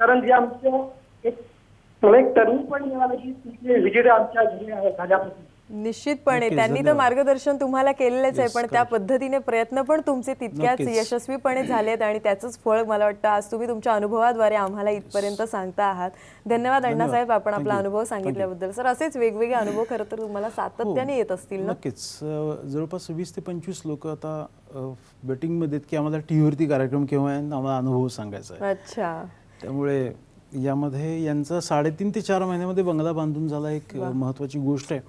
कारण जे आमचं एक मला एक पॉईंट मिळाला की तुमचे विजिट आमच्या घरी झाल्यापासून. निश्चितपणे. त्यांनी तर. मार्गदर्शन तुम्हाला केलेलंच आहे पण त्या पद्धतीने प्रयत्न पण तुमचे तितक्याच. यशस्वीपणे झालेत आणि त्याचंच फळ मला वाटतं आज तुम्ही तुमच्या अनुभवाद्वारे आम्हाला इथपर्यंत सांगता आहात. धन्यवाद अण्णासाहेब आपण आपला. अनुभव सांगितल्याबद्दल. सर असेच वेगवेगळे अनुभव खरं तर तुम्हाला सातत्याने येत असतील ना? नक्कीच. जवळपास वीस ते पंचवीस लोक आता बेटिंगमध्ये आहेत की आम्हाला टी व्हीवरती कार्यक्रम आणि आम्हाला अनुभव सांगायचा आहे. अच्छा. त्यामुळे यामध्ये यांचा साडेतीन ते चार महिन्यामध्ये बंगला बांधून झाला एक महत्त्वाची गोष्ट आहे.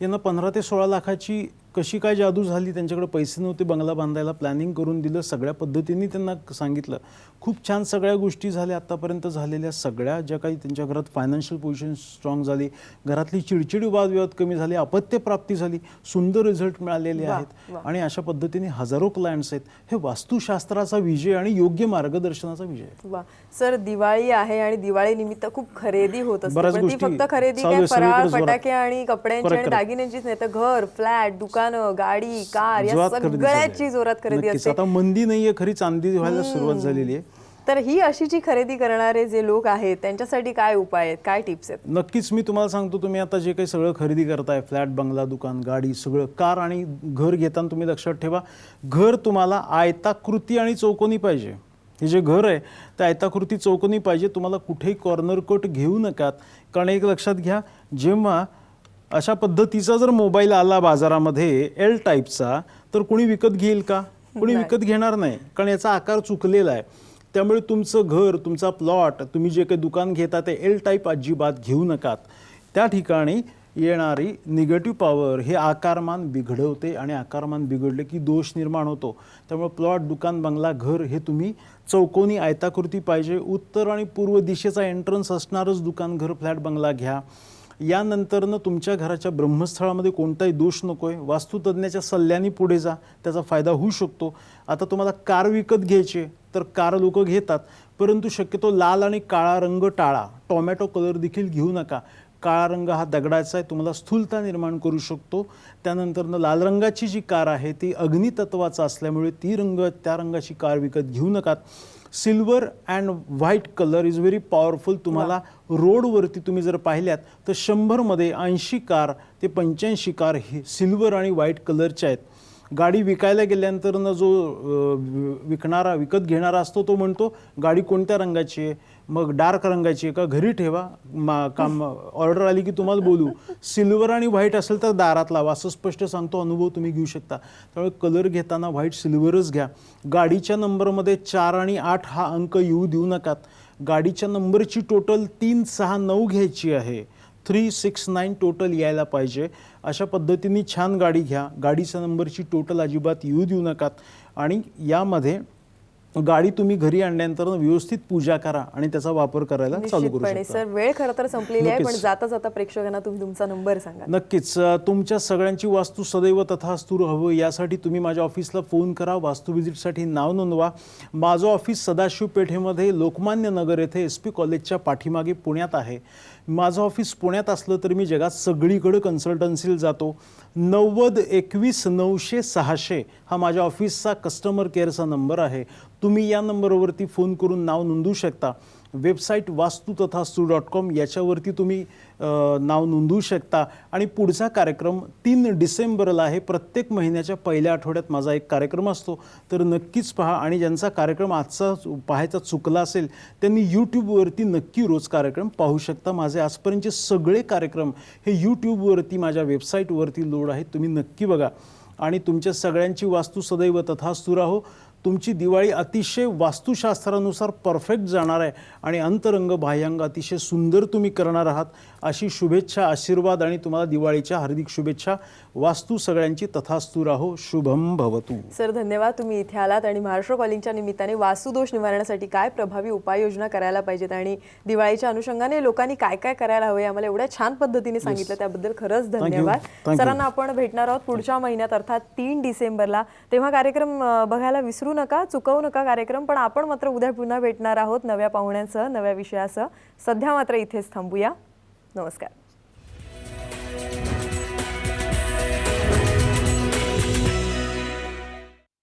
यांना पंधरा ते सोळा लाखाची कशी काय जादू झाली त्यांच्याकडे पैसे नव्हते बंगला बांधायला प्लॅनिंग करून दिलं सगळ्या पद्धतीने त्यांना सांगितलं खूप छान सगळ्या गोष्टी झाल्या आत्तापर्यंत झालेल्या सगळ्या ज्या काही त्यांच्या घरात फायनान्शियल पोझिशन स्ट्रॉंग झाली घरातली चिडचिडी वादविवाद कमी झाले अपत्य प्राप्ती झाली सुंदर रिझल्ट मिळालेले आहेत. आणि अशा पद्धतीने हजारो क्लायंट्स आहेत हे वास्तुशास्त्राचा विजय आणि योग्य मार्गदर्शनाचा विजय. वा सर दिवाळी आहे आणि दिवाळी निमित्त खूप खरेदी होत असते फक्त खरेदी फराळ. फटाके आणि कपड्यांची आणि. दागिन्यांचीच नाही तर घर फ्लॅट दुकानं गाडी कार या जोरात खरेदी सगळ्याची. जोरात खरेदी नक्कीच. असते. आता मंदी नाहीये खरी चांदी व्हायला सुरुवात झालेली आहे. तर ही अशी जी खरेदी करणारे जे लोक आहेत त्यांच्यासाठी काय उपाय आहेत काय टिप्स आहेत? नक्कीच मी तुम्हाला सांगतो तुम्ही आता जे काही सगळं खरेदी करताय फ्लॅट बंगला दुकान गाडी सगळं कार आणि घर घेताना तुम्ही लक्षात ठेवा घर तुम्हाला आयताकृती आणि चौकोनी पाहिजे. हे जे घर आहे ते आयताकृती चौकोनी पाहिजे. तुम्हाला कुठेही कॉर्नर कट घेऊ नकात कारण एक लक्षात घ्या जेव्हा अशा पद्धतीचा जर मोबाईल आला बाजारामध्ये एल टाईपचा तर कोणी विकत घेईल का? कोणी विकत घेणार नाही. कारण याचा आकार चुकलेला आहे. त्यामुळे तुमचं घर तुमचा प्लॉट तुम्ही जे काही दुकान घेता ते एल टाईप अजिबात घेऊ नकात. त्या ठिकाणी येणारी निगेटिव्ह पॉवर हे आकारमान बिघडवते आणि आकारमान बिघडले की दोष निर्माण होतो. त्यामुळे प्लॉट दुकान बंगला घर हे तुम्ही चौकोनी आयताकृती पाहिजे. उत्तर आणि पूर्व दिशेचा एंट्रन्स असणारच दुकान घर फ्लॅट बंगला घ्या. यानंतरनं तुमच्या घराच्या ब्रह्मस्थळामध्ये कोणताही दोष नको आहे वास्तुतज्ञाच्या सल्ल्याने पुढे जा. त्याचा फायदा होऊ शकतो. आता तुम्हाला कार विकत घ्यायची आहे, तर कार लोक घेतात. परंतु शक्यतो लाल आणि काळा रंग टाळा. टोमॅटो कलर देखील घेऊ नका. काळा रंग हा दगडाचा आहे तुम्हाला स्थूलता निर्माण करू शकतो. त्यानंतरनं लाल रंगाची जी कार आहे ती अग्नितत्वाचा असल्यामुळे ती रंग त्या रंगाची कार विकत घेऊ नकात silver and white colour is very powerful. तुम्हाला रोडवरती तुम्ही जर पाहिल्यात तर शंभरमध्ये ऐंशी कार ते पंच्याऐंशी कार हे सिल्वर आणि व्हाईट कलरच्या आहेत. गाडी विकायला गेल्यानंतर जो विकणारा विकत घेणारा असतो तो म्हणतो गाडी कोणत्या रंगाची आहे? मग डार्क रंगाची का घरी ठेवा. मा काम ऑर्डर आली की तुम्हाला बोलू. सिल्वर आणि व्हाईट असेल तर दारात लावा. असं स्पष्ट सांगतो अनुभव तुम्ही घेऊ शकता. त्यामुळे कलर घेताना व्हाईट सिल्वरच घ्या. गाडीच्या नंबरमध्ये चार आणि आठ हा अंक येऊ देऊ नकात. गाडीच्या नंबरची टोटल तीन सहा नऊ घ्यायची आहे. थ्री सिक्स नाईन टोटल यायला पाहिजे. अशा पद्धतीने छान गाडी घ्या. गाडीच्या नंबरची टोटल अजिबात येऊ देऊ नकात. आणि यामध्ये गाडी तुम्ही घरी आणल्यानंतर व्यवस्थित पूजा करा आणि त्याचा वापर करायला चालू करू शकता. सर वेळ खरं तर संपलेली आहे पण. जाता जाता प्रेक्षकांना तुम्ही तुमचा नंबर सांगा. नक्कीच. तुमच्या सगळ्यांची वास्तू सदैव तथास्तुर हवं. यासाठी तुम्ही माझ्या ऑफिसला फोन करा वास्तू व्हिजिटसाठी नाव नोंदवा. माझं ऑफिस सदाशिव पेठेमध्ये लोकमान्य नगर येथे एस पी कॉलेजच्या पाठीमागे पुण्यात आहे. माझं ऑफिस पुण्यात असलं तर मी जगात सगळीकडे कन्सल्टन्सीला जातो. नव्वद एकवीस नऊशे सहाशे हा माझ्या ऑफिसचा कस्टमर केअरचा नंबर आहे. तुम्ही या नंबरवरती फोन करून नाव नोंदवू शकता. वेबसाईट वास्तू तथा सू डॉट कॉम याच्यावरती तुम्ही नाव नोंदवू शकता. आणि पुढचा कार्यक्रम तीन डिसेंबरला आहे. प्रत्येक महिन्याच्या पहिल्या आठवड्यात माझा एक कार्यक्रम असतो. तर नक्कीच पहा. आणि ज्यांचा कार्यक्रम आजचा पाहायचा चुकला असेल त्यांनी यूट्यूबवरती नक्की रोज कार्यक्रम पाहू शकता. माझे आजपर्यंतचे सगळे कार्यक्रम हे यूट्यूबवरती माझ्या वेबसाईटवरती लोड आहेत. तुम्ही नक्की बघा. आणि तुमच्या सगळ्यांची वास्तू सदैव तथास्तु राहो. तुमची दिवाळी अतिशय वास्तुशास्त्रानुसार परफेक्ट जाणार आहे आणि अंतरंग बाह्यांग अतिशय सुंदर तुम्ही करणार आहात. अशी शुभेच्छा आशीर्वाद आणि तुम्हाला दिवाळीच्या हार्दिक शुभेच्छा. वास्तू सगळ्यांची तथास्तु राहो. शुभम भवतु. सर धन्यवाद. तुम्ही इथे आलात आणि महाराष्ट्र कॉलिंगच्या निमित्ताने वास्तुदोष निवारणासाठी काय प्रभावी उपाययोजना करायला पाहिजेत आणि दिवाळीच्या अनुषंगाने लोकांनी काय काय करायला हवे आम्हाला एवढ्या छान पद्धतीने सांगितलं. त्याबद्दल खरंच धन्यवाद. सरांना आपण भेटणार आहोत पुढच्या महिन्यात अर्थात तीन डिसेंबरला. तेव्हा कार्यक्रम बघायला विसरू नका चुकवू नका कार्यक्रम पण आपण मात्र उद्या पुन्हा भेटणार आहोत नव्या पाहुण्यांसह नव्या विषयासह. सध्या मात्र इथेच थांबूया. নমস্কার